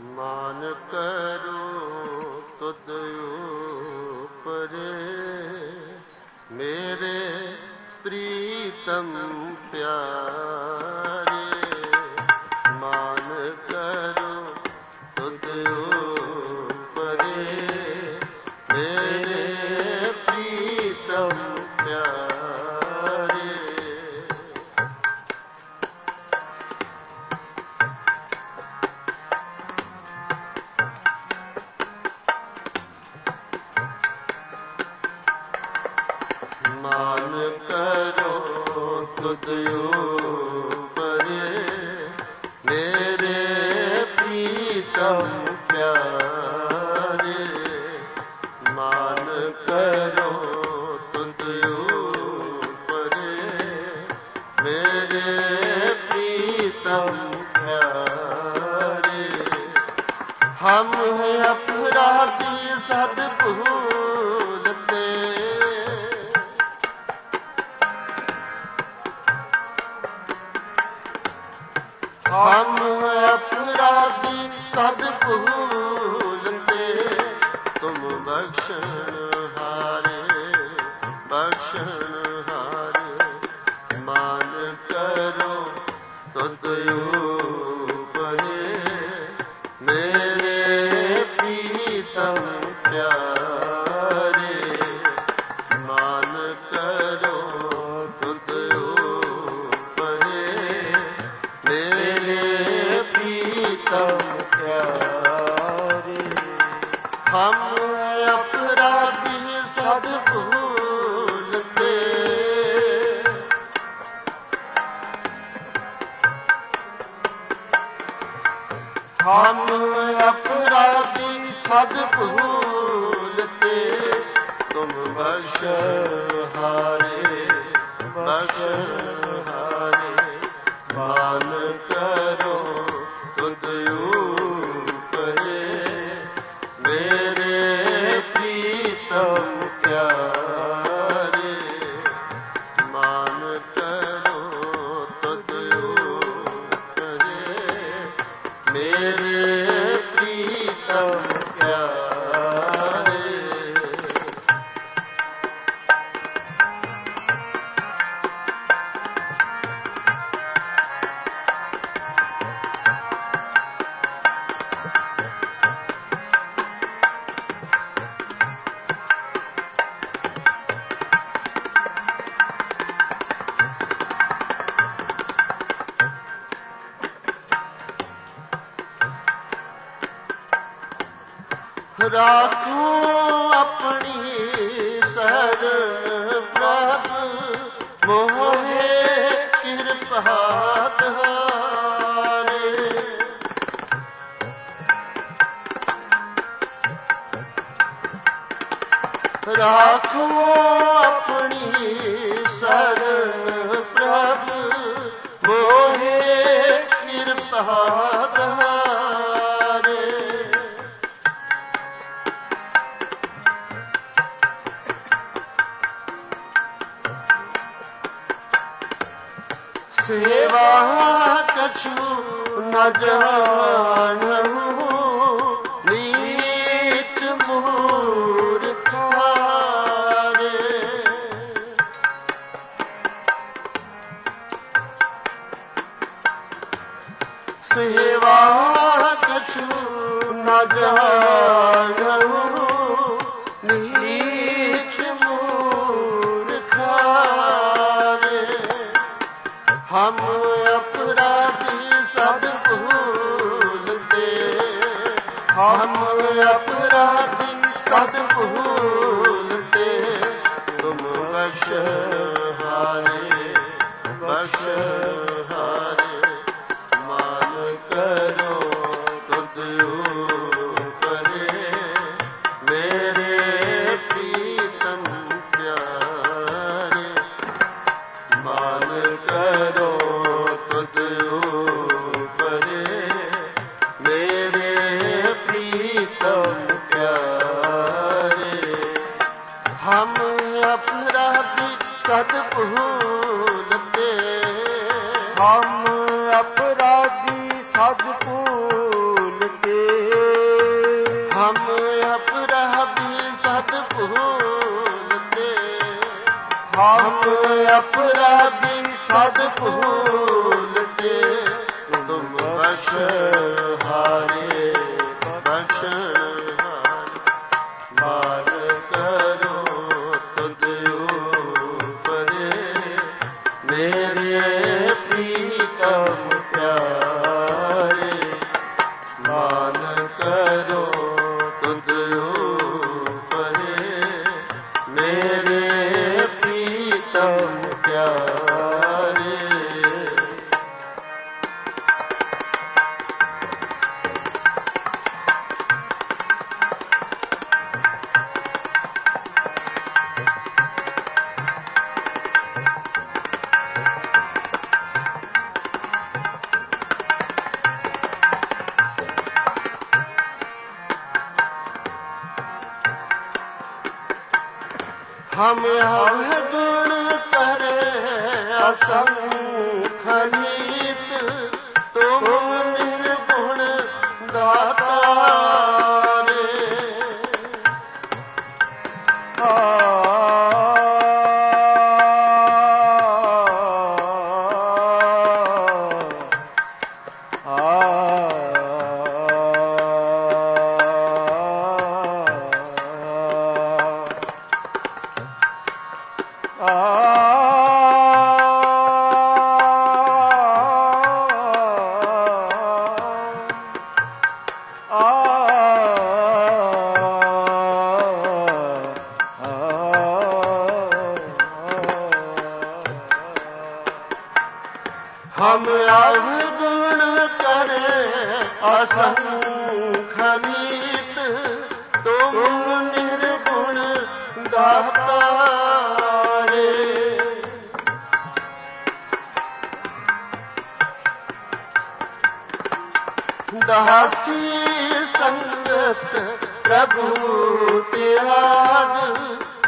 ਮਾਨ ਕਰੋ ਤੁਧ ਉਪਰੇ ਮੇਰੇ ਪ੍ਰੀਤਮ ਪਿਆਰੇ। ਮਾਨ ਕਰੋ ਤੁਧ ਮੇਰੇ ਪ੍ਰੀਤਮ ਪਿਆਰੇ। ਹਮ ਹੈ ਅਪਰਾਧੀ ਸਦ ਭੂਲਤੇ। ਹਮ ਅਪਰਾਧੀ ਸਦ ਭੂਲਤੇ। ਤੁਮ ਬਖਸ਼ਣ ਹਾਰੇ, ਬਖਸ਼ਣ ਹਮ ਅਪਰਾਧੀ ਸਦ ਭੂਲਤੇ ਹਮ ਅਪਰਾਧੀ ਸਦ ਭੂਲਤੇ ਤੁਮ ਬਖਸ਼ ਹਾਰੇ ਬਖਸ਼ ਕਿਰਪਾ ਤੁਹਾਰੇ ਰਾਖੋ ਆਪਣੀ ਸ਼ਰਨ ਪ੍ਰਭ ਮੋਹੇ ਕਿਰਪਾ ਸੇਵਾ ਕਛੂ ਨ ਜਾਣੂ ਅਪਰਾਧੀ ਸਦ ਹਮ ਅਪਰਾਧੀ ਸਦ ਭੂਲ ਤੇ ਤੁਮ ਬਖਸ਼ ਹਾਰੇ। हम हम गुण करे हम अवगुण करे असंख मीत तुम निर्गुण दाता रे दासी संगत प्रभु त्याग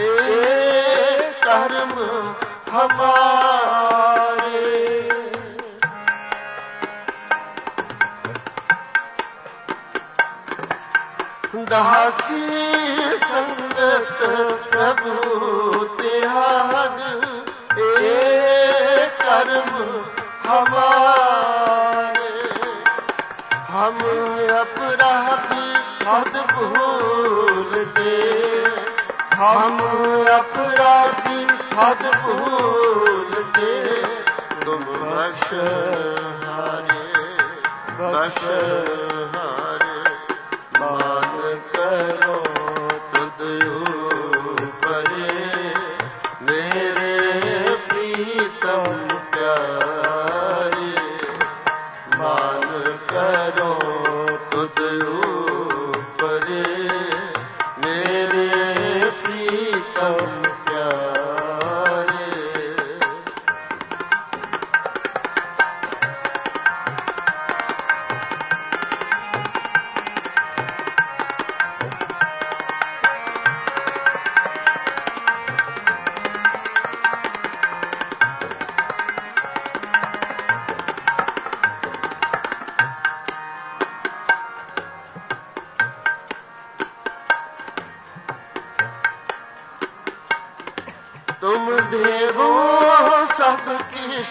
ए कर्म हमारे ਸਾਹਸੀ ਸੰਗਤ ਪ੍ਰਭੂ ਤਿਆਗ ਏ ਕਰਮ ਹਮਾਰੇ। ਹਮ ਅਪਰਾਧ ਸਦ ਭੂਲਦੇ ਹਮ ਅਪਰਾਧ ਸਦ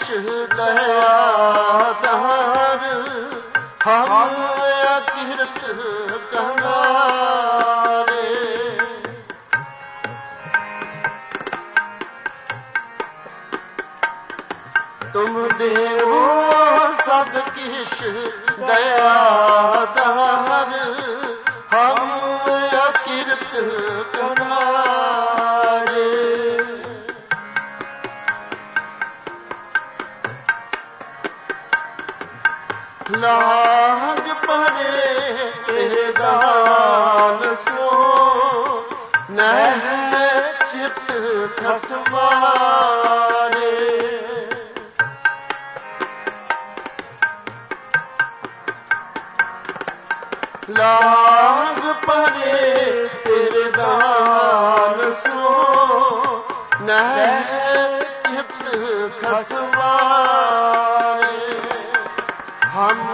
किश दयादार हम अकीर्त कमारे तुम देवो सब किश दयादार हम अकीर्त ਰਸਵਾਰੇ ਲਾਗ ਪਰੇ ਤੇਰੇ ਸੋ ਨਹਿ ਚਿਤ ਹਮ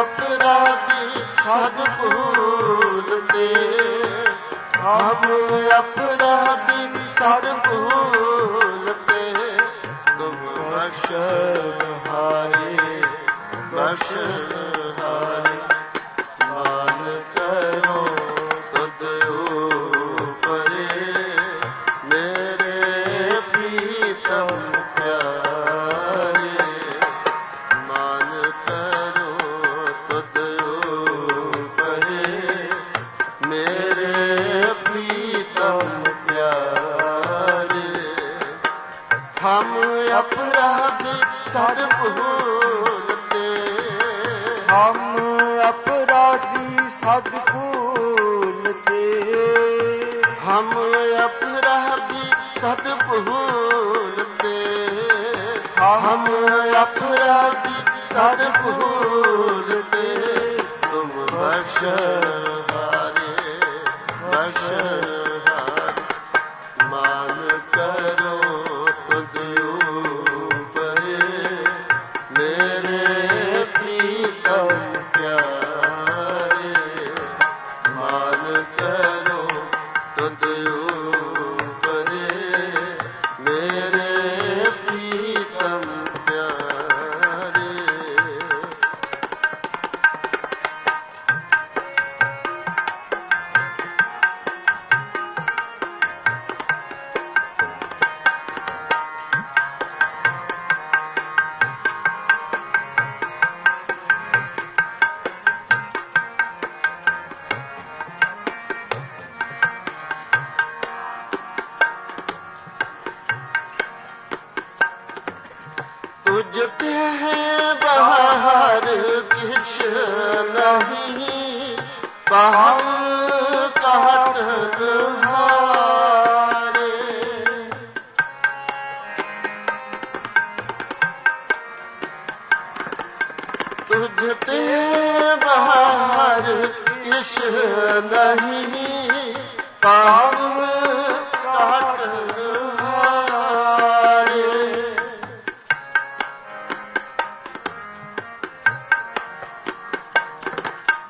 ਅਪਰਾਧੀ ਸਾਧ ਭੂਲਤੇ ਹਮ ਅਪਰਾਧੀ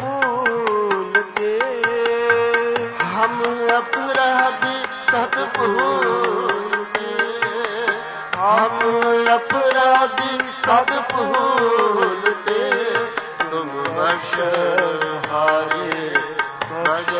फूल के हम अपराध सत फूल के हम अपराध सत फूल के तुम बश हारे बश